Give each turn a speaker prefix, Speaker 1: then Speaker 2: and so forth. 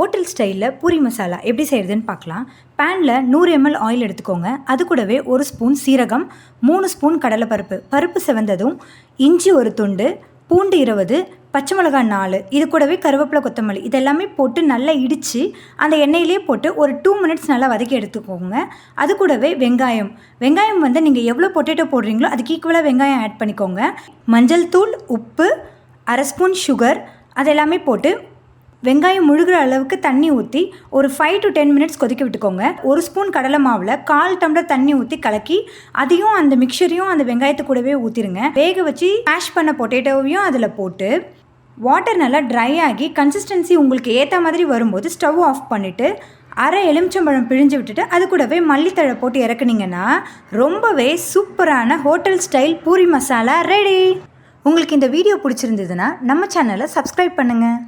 Speaker 1: Hotel ஸ்டைலில் பூரி மசாலா எப்படி செய்கிறதுன்னு பார்க்கலாம். பேனில் நூறு எம்எல் ஆயில் எடுத்துக்கோங்க. அது கூடவே ஒரு ஸ்பூன் சீரகம் மூணு ஸ்பூன் கடலைப்பருப்பு. பருப்பு செவந்ததும் இஞ்சி ஒரு துண்டு பூண்டு இருபது பச்சை மிளகாய் நாலு. இது கூடவே கருவேப்பிலை கொத்தமல்லி. இதெல்லாமே போட்டு நல்லா இடித்து அந்த எண்ணெயிலே போட்டு ஒரு டூ மினிட்ஸ் நல்லா வதக்கி எடுத்துக்கோங்க. அது கூடவே வெங்காயம். வெங்காயம் வந்து நீங்கள் எவ்வளோ பொட்டேட்டோ போடுறீங்களோ அதுக்கு ஈக்குவலாக வெங்காயம் ஆட் பண்ணிக்கோங்க. மஞ்சள் தூள் உப்பு அரை ஸ்பூன் சுகர் அதெல்லாமே போட்டு வெங்காயம் முழுகிற அளவுக்கு தண்ணி ஊற்றி ஒரு ஃபைவ் டு டென் மினிட்ஸ் கொதிக்க விட்டுக்கோங்க. ஒரு ஸ்பூன் கடலை மாவில் கால் டம்ளர் தண்ணி ஊற்றி கலக்கி அதையும் அந்த மிக்சரையும் அந்த வெங்காயத்து கூடவே ஊற்றிடுங்க வேக வச்சு மேஷ் பண்ண பொட்டேட்டோவையும் அதில் போட்டு வாட்டர் நல்லா ட்ரை ஆகி கன்சிஸ்டன்சி உங்களுக்கு ஏற்ற மாதிரி வரும்போது ஸ்டவ் ஆஃப் பண்ணிவிட்டு அரை எலுமிச்சம்பழம் பிழிஞ்சு விட்டுட்டு அது கூடவே மல்லித்தழை போட்டு இறக்குனீங்கன்னா ரொம்பவே சூப்பரான hotel style poori masala ready உங்களுக்கு இந்த வீடியோ பிடிச்சிருந்ததுன்னா நம்ம சேனலை சப்ஸ்கிரைப் பண்ணுங்கள்